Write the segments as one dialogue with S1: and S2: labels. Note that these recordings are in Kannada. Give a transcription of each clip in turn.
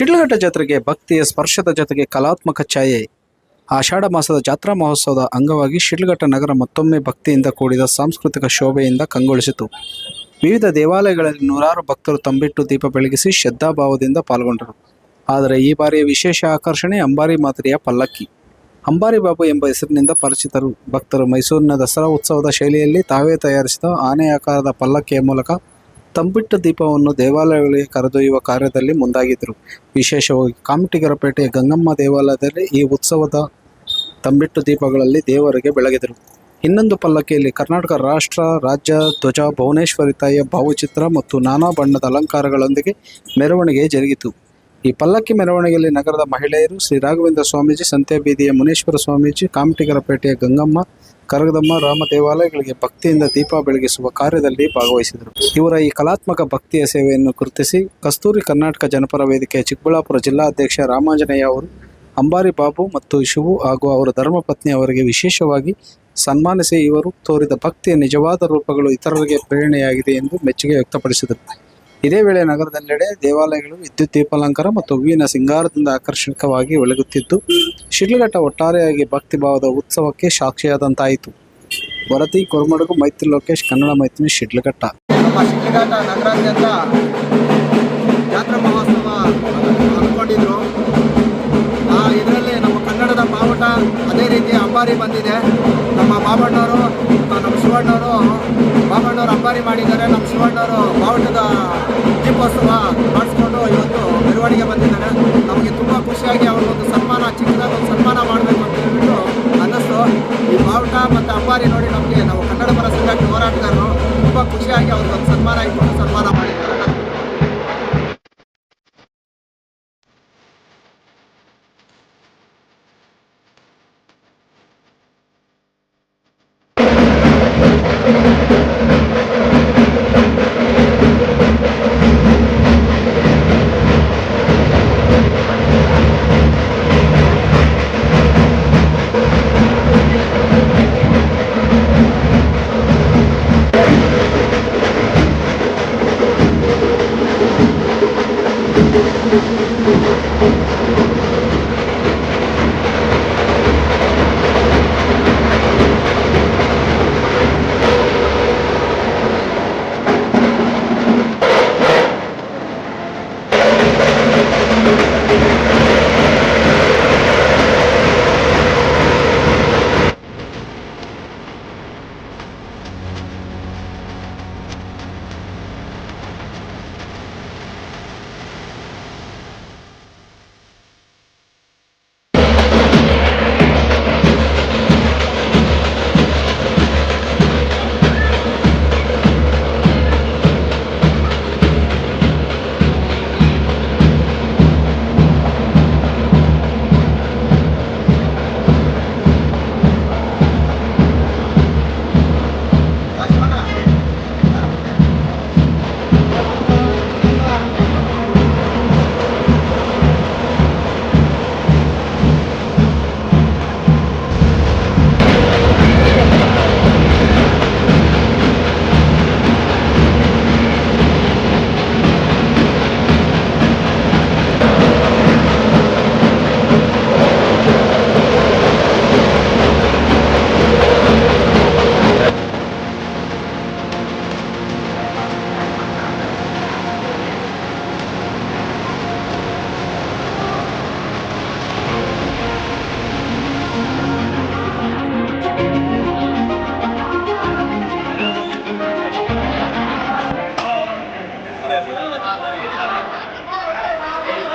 S1: ಶಿಡ್ಲಘಟ್ಟ ಜಾತ್ರೆಗೆ ಭಕ್ತಿಯ ಸ್ಪರ್ಶದ ಜೊತೆಗೆ ಕಲಾತ್ಮಕ ಛಾಯೆ. ಆಷಾಢ ಮಾಸದ ಜಾತ್ರಾ ಮಹೋತ್ಸವದ ಅಂಗವಾಗಿ ಶಿಡ್ಲಘಟ್ಟ ನಗರ ಮತ್ತೊಮ್ಮೆ ಭಕ್ತಿಯಿಂದ ಕೂಡಿದ ಸಾಂಸ್ಕೃತಿಕ ಶೋಭೆಯಿಂದ ಕಂಗೊಳಿಸಿತು. ವಿವಿಧ ದೇವಾಲಯಗಳಲ್ಲಿ ನೂರಾರು ಭಕ್ತರು ತಂಬಿಟ್ಟು ದೀಪ ಬೆಳಗಿಸಿ ಶ್ರದ್ಧಾಭಾವದಿಂದ ಪಾಲ್ಗೊಂಡರು. ಆದರೆ ಈ ಬಾರಿಯ ವಿಶೇಷ ಆಕರ್ಷಣೆ ಅಂಬಾರಿ ಮಾದರಿಯ ಪಲ್ಲಕ್ಕಿ. ಅಂಬಾರಿ ಬಾಬು ಎಂಬ ಹೆಸರಿನಿಂದ ಪರಿಚಿತರು. ಭಕ್ತರು ಮೈಸೂರಿನ ದಸರಾ ಉತ್ಸವದ ಶೈಲಿಯಲ್ಲಿ ತಾವೇ ತಯಾರಿಸಿದ ಆನೆ ಆಕಾರದ ಪಲ್ಲಕ್ಕಿಯ ಮೂಲಕ ತಂಬಿಟ್ಟು ದೀಪವನ್ನು ದೇವಾಲಯಗಳಿಗೆ ಕರೆದೊಯ್ಯುವ ಕಾರ್ಯದಲ್ಲಿ ಮುಂದಾಗಿದ್ದರು. ವಿಶೇಷವಾಗಿ ಕಾಮಟಿಗರಪೇಟೆಯ ಗಂಗಮ್ಮ ದೇವಾಲಯದಲ್ಲಿ ಈ ಉತ್ಸವದ ತಂಬಿಟ್ಟು ದೀಪಗಳಲ್ಲಿ ದೇವರಿಗೆ ಬೆಳಗಿದರು. ಇನ್ನೊಂದು ಪಲ್ಲಕ್ಕಿಯಲ್ಲಿ ಕರ್ನಾಟಕ ರಾಷ್ಟ್ರ, ರಾಜ್ಯ ಧ್ವಜ, ಭುವನೇಶ್ವರಿ ತಾಯಿಯ ಭಾವಚಿತ್ರ ಮತ್ತು ನಾನಾ ಬಣ್ಣದ ಅಲಂಕಾರಗಳೊಂದಿಗೆ ಮೆರವಣಿಗೆ ಜರುಗಿತು. ಈ ಪಲ್ಲಕ್ಕಿ ಮೆರವಣಿಗೆಯಲ್ಲಿ ನಗರದ ಮಹಿಳೆಯರು ಶ್ರೀ ರಾಘವೇಂದ್ರ ಸ್ವಾಮೀಜಿ, ಸಂತೆ ಬೀದಿಯ ಮುನೇಶ್ವರ ಸ್ವಾಮೀಜಿ ಕಾಮಟಿಗರಪೇಟೆಯ ಗಂಗಮ್ಮ, ಕರಗದಮ್ಮ, ರಾಮ ದೇವಾಲಯಗಳಿಗೆ ಭಕ್ತಿಯಿಂದ ದೀಪ ಬೆಳಗಿಸುವ ಕಾರ್ಯದಲ್ಲಿ ಭಾಗವಹಿಸಿದರು. ಇವರ ಈ ಕಲಾತ್ಮಕ ಭಕ್ತಿಯ ಸೇವೆಯನ್ನು ಗುರುತಿಸಿ ಕಸ್ತೂರಿ ಕರ್ನಾಟಕ ಜನಪರ ವೇದಿಕೆಯ ಚಿಕ್ಕಬಳ್ಳಾಪುರ ಜಿಲ್ಲಾಧ್ಯಕ್ಷ ರಾಮಾಂಜನೇಯ ಅವರು, ಅಂಬಾರಿ ಬಾಬು ಮತ್ತು ಶಿವು ಹಾಗೂ ಅವರ ಧರ್ಮಪತ್ನಿ ಅವರಿಗೆ ವಿಶೇಷವಾಗಿ ಸನ್ಮಾನಿಸಿ ಇವರು ತೋರಿದ ಭಕ್ತಿಯ ನಿಜವಾದ ರೂಪಗಳು ಇತರರಿಗೆ ಪ್ರೇರಣೆಯಾಗಿದೆ ಎಂದು ಮೆಚ್ಚುಗೆ ವ್ಯಕ್ತಪಡಿಸಿದರು. ಇದೇ ವೇಳೆ ನಗರದೆಲ್ಲೆಡೆ ದೇವಾಲಯಗಳು, ವಿದ್ಯುತ್ ದೀಪಾಲಂಕಾರ ಮತ್ತು ಹೂವಿನ ಸಿಂಗಾರದಿಂದ ಆಕರ್ಷಕವಾಗಿ ಬೆಳಗುತ್ತಿದ್ದು ಶಿಡ್ಲಘಟ್ಟ ಒಟ್ಟಾರೆಯಾಗಿ ಭಕ್ತಿ ಭಾವದ ಉತ್ಸವಕ್ಕೆ ಸಾಕ್ಷಿಯಾದಂತಾಯಿತು. ವರದಿ, ಕೊರಮಡುಗು, ಮೈತ್ರಿ ಲೋಕೇಶ್, ಕನ್ನಡ ಮೈತ್ರಿ, ಶಿಡ್ಲಘಟ್ಟ.
S2: ಶಿಡ್ಲಘಟ್ಟ ಇದರಲ್ಲಿ ನಮ್ಮ ಕನ್ನಡದ ಬಾವುಟ ಅದೇ ರೀತಿ ಅಂಬಾರಿ ಬಂದಿದೆ. ನಮ್ಮ ಬಾಬಣ್ಣವರು ನಮ್ಮ ಶಿವಣ್ಣವರು ಬಾಬಣ್ಣವರು ಅಂಬಾರಿ ಮಾಡಿದ್ದಾರೆ. ನಮ್ಮ ಶಿವಣ್ಣವರು ಬಾವುಟದ ದೀಪೋತ್ಸವ ಮಾಡಿಸ್ಕೊಂಡು ಇವತ್ತು ಮೆರವಣಿಗೆ ಬಂದಿದ್ದಾರೆ. ನಮಗೆ ತುಂಬ ಖುಷಿಯಾಗಿ ಅವ್ರಿಗೊಂದು ಸನ್ಮಾನ, ಚಿಕ್ಕದಾಗ ಒಂದು ಸನ್ಮಾನ ಮಾಡಬೇಕು ಅಂತ ಹೇಳ್ಬಿಟ್ಟು ಅನ್ನಿಸ್ತು ಈ ಬಾವುಟ ಮತ್ತು ಅಂಬಾರಿ ನೋಡಿ ನಮಗೆ ನಾವು ಕನ್ನಡ ಪರ ಸಂಘಕ್ಕೆ ಹೋರಾಟಗಾರರು, ತುಂಬ ಖುಷಿಯಾಗಿ ಅವ್ರಿಗೊಂದು ಸನ್ಮಾನ ಇಟ್ಕೊಂಡು ಸನ್ಮಾನ ಮಾಡಿದ್ದಾರೆ. Thank you.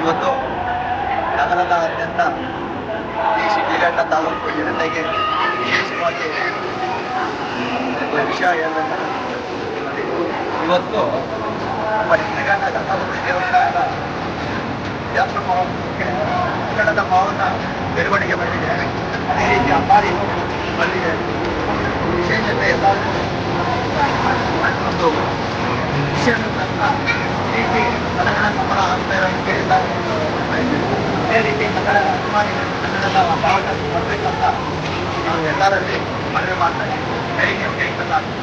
S2: ಇವತ್ತು ನಗರದಾದ್ಯಂತ ಈ ಶಿಡ್ಲಘಟ್ಟ ತಾಲೂಕು ಜನತೆಗೆ ವಿಶೇಷವಾಗಿ ಒಂದು ವಿಷಯ ಹೇಳ್ಬೇಕಂದ್ರೆ ಇವತ್ತು ನಮ್ಮ ಶಿಡ್ಲಘಟ್ಟ ಗಂಗಾವತಿ ದೇವಸ್ಥಾನದ ಜಾತ್ರಾ ಮಹೋತ್ಸವಕ್ಕೆ ಕನ್ನಡದ ಭಾವನ ಮೆರವಣಿಗೆ ಬಂದಿದೆ ಅದೇ ರೀತಿ ಅಪಾರಿ ಬಂದಿದೆ ವಿಶೇಷತೆ ಎಲ್ಲರಿಗೂ ಒಂದು ಈ ರೀತಿ ಕನ್ನಡ ಸಂಬಳ ಇರೋದು ಕೇಳಿಲ್ಲ ಅದೇ ರೀತಿ ಕನ್ನಡ ಅಭಿಮಾನಿಗಳು ಕನ್ನಡದ ಭಾವನ ಬರಬೇಕಂತ ನಾವು ಎಲ್ಲರಲ್ಲಿ ಮನವಿ ಮಾಡ್ತಾ ಇದ್ದೀವಿ ಜೈ ಹಿಂದ್, ಜೈ ಕರ್ನಾಟಕ